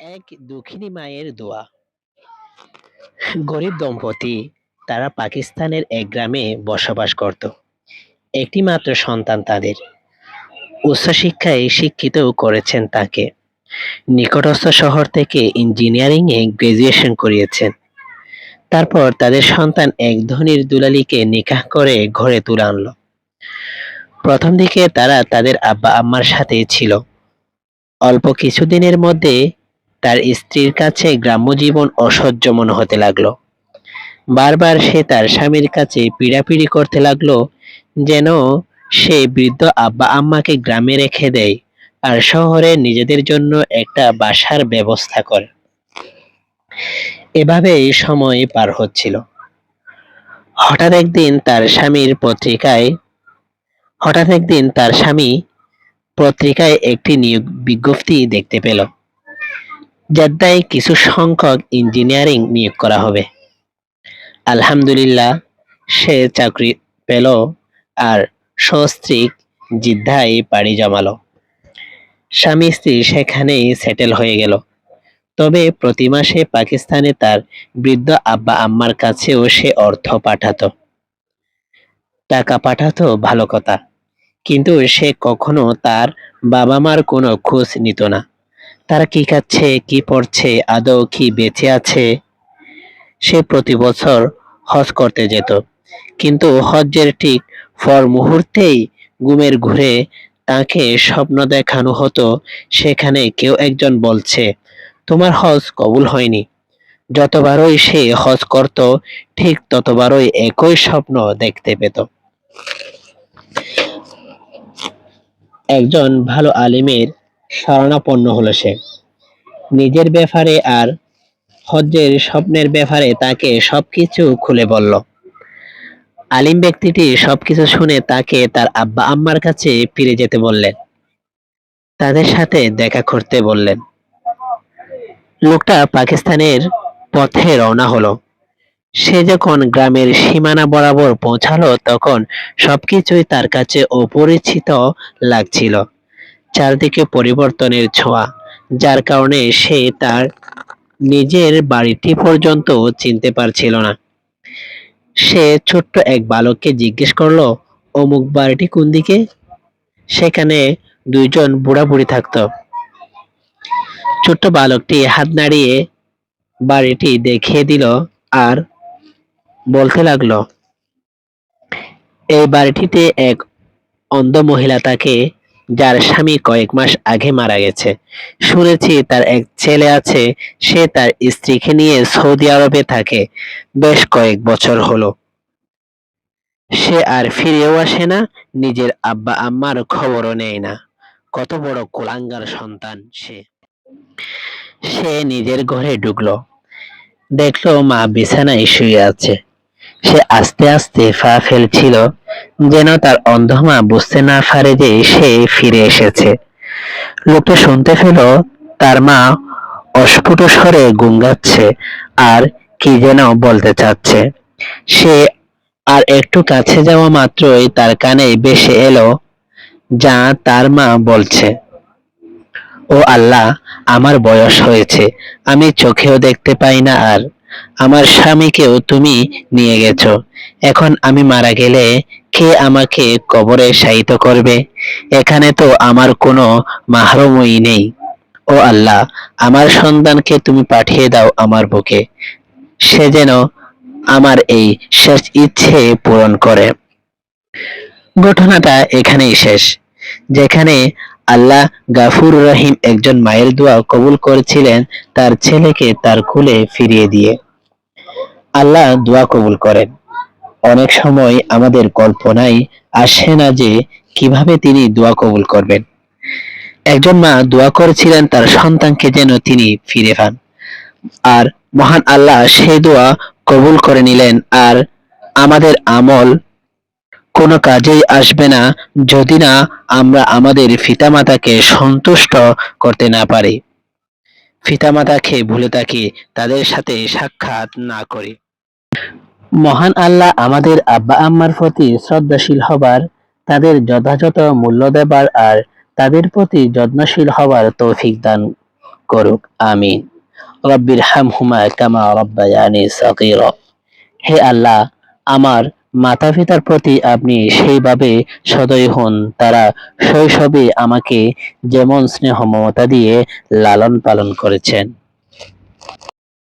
এক দুঃখিনী মায়ের দোয়া। গরিব দম্পতি, তারা পাকিস্তানের এক গ্রামে বসবাস করত। একটি মাত্র সন্তান তাদের। উচ্চশিক্ষায় শিক্ষিত করেছেন তাকে। নিকটস্থ শহর থেকে ইঞ্জিনিয়ারিং এ গ্রাজুয়েশন করিয়েছেন। তারপর তাদের সন্তান এক ধনীর দুলালিকে নিকাহ করে ঘরে তুলে আনলো। প্রথম দিকে তারা তাদের আব্বা আম্মার সাথে ছিল। অল্প কিছুদিনের মধ্যে তার স্ত্রীর কাছে গ্রাম্য জীবন অসহ্য মনে হতে লাগল। বারবার সে তার স্বামীর কাছে পীড়াপিড়ি করতে লাগল, যেন সে বৃদ্ধ আব্বা আম্মাকে গ্রামে রেখে দেয় আর শহরে নিজেদের জন্য একটা বাসার ব্যবস্থা করে। এভাবেই সময় পার হচ্ছিল। হঠাৎ একদিন তার স্বামীর পত্রিকায়, হঠাৎ একদিন তার স্বামী পত্রিকায় একটি নিয়োগ বিজ্ঞপ্তি দেখতে পেল। জেদ্দায় কিছু সংখ্যক ইঞ্জিনিয়ারিং নিয়োগ করা হবে। আলহামদুলিল্লাহ, সে চাকরি পেল আর সস্ত্রীক জিদ্দায় পাড়ি জমালো। স্বামী স্ত্রী সেখানেই সেটেল হয়ে গেল। তবে প্রতি মাসে পাকিস্তানে তার বৃদ্ধ আব্বা আম্মার কাছেও সে অর্থ পাঠাতো। টাকা পাঠাতো ভালো কথা, কিন্তু সে কখনো তার বাবা মার কোনো খোঁজ নিত না। তারা কি খাচ্ছে, কি পড়ছে আদৌ কি বেঁচে আছে? সে প্রতি বছর হজ করতে যেত। কিন্তু হজ্জের ঠিক পর মুহূর্তেই গুমের ঘুরে তাকে স্বপ্ন দেখানো হতো, সেখানে কেউ একজন বলছে, তোমার হজ কবুল হয়নি। যতবারই সে হজ করত, ঠিক ততবারই একই স্বপ্ন দেখতে পেত। একজন ভালো আলিমের শরণাপন্ন হলো সে। নিজের ব্যাপারে আর হজ্জের স্বপ্নের ব্যাপারে তাকে সবকিছু খুলে বলল। আলিম ব্যক্তিটি সবকিছু শুনে তাকে তার আব্বা আম্মার কাছে ফিরে যেতে বললেন। তাদের সাথে দেখা করতে বললেন। লোকটা পাকিস্তানের পথে রওনা হলো। সে যখন গ্রামের সীমানা বরাবর পৌঁছালো, তখন সবকিছুই তার কাছে অপরিচিত লাগছিল। চারদিকে পরিবর্তনের ছোঁয়া, যার কারণে সে তার নিজের বাড়িটি পর্যন্ত চিনতে পারছিল না। সে ছোট্ট এক বালককে জিজ্ঞেস করল, অমুক বাড়িটি কোন দিকে? সেখানে দুইজন বুড়া বুড়ি থাকতো। ছোট্ট বালকটি হাত নাড়িয়ে বাড়িটি দেখিয়ে দিল আর বলতে লাগল, এই বাড়িটিতে এক অন্ধ মহিলা তাকে যার স্বামী কয়েক মাস আগে মারা গেছে। শুনেছি তার এক ছেলে আছে, সে তার স্ত্রীকে নিয়ে সৌদি আরবে থাকে। বেশ কয়েক বছর হলো। সে আর ফিরেও আসে না, নিজের আব্বা আম্মার খবরও নেয় না। কত বড় কুলাঙ্গার সন্তান সে। সে নিজের ঘরে ঢুকলো। দেখল মা বিছানায় শুয়ে আছে। সে আস্তে আস্তে পা ফেলছিল, যেন তার অন্ধমা বুঝতে না পারে যে সে ফিরে এসেছে। লোকটা শুনতে পেল তার মা অস্ফুট স্বরে গুঙ্গাচ্ছে আর কি যেন বলতে চাচ্ছে। সে আর একটু কাছে যাওয়া মাত্রই তার কানে ভেসে এলো, যা তার মা বলছে, ও আল্লাহ, আমার বয়স হয়েছে, আমি চোখেও দেখতে পাই না আর আমার স্বামীকেও তুমি নিয়ে গেছো। এখন আমি মারা গেলে কে আমাকে কবরে শায়িত করবে? এখানে তো আমার কোনো মাহরমই নেই। ও আল্লাহ, আমার সন্তানকে তুমি পাঠিয়ে দাও আমার বুকে। সে যেন আমার এই শেষ ইচ্ছে পূরণ করে। ঘটনাটা এখানেই শেষ। যেখানে আল্লাহ গাফুর রহিম একজন মায়ের দোয়া কবুল করেছিলেন, তার ছেলেকে তার কুলে ফিরিয়ে দিয়ে। আল্লাহ দোয়া কবুল করেন। অনেক সময় আমাদের কল্পনায় আসে না যে কীভাবে তিনি দোয়া কবুল করবেন। একজন মা দোয়া করেছিলেন তার সন্তানকে যেন তিনি ফিরে পান। আর মহান আল্লাহ সে দোয়া কবুল করে নিলেন। আর আমাদের আমল কোনো কাজেই আসবে না যদি না আমরা আমাদের পিতামাতাকে সন্তুষ্ট করতে না পারি। পিতামাতাকে ভুলে থাকি তাদের সাথে সাক্ষাৎ না করি। মহান আল্লাহ আমাদের আব্বা আম্মার প্রতি শ্রদ্ধাশীল হবার, তাদের যথাযথ মূল্য দেবার আর তাদের প্রতি যত্নশীল হবার তৌফিক দান করুক, আমিন। রব্বির হামহুমা কামা রব্বায়ানি সাগীরা। হে আল্লাহ, আমার মাতা পিতার প্রতি আপনি সেইভাবে সদয় হন। তারা শৈশবে আমাকে যেমন স্নেহ মমতা দিয়ে লালন পালন করেছেন।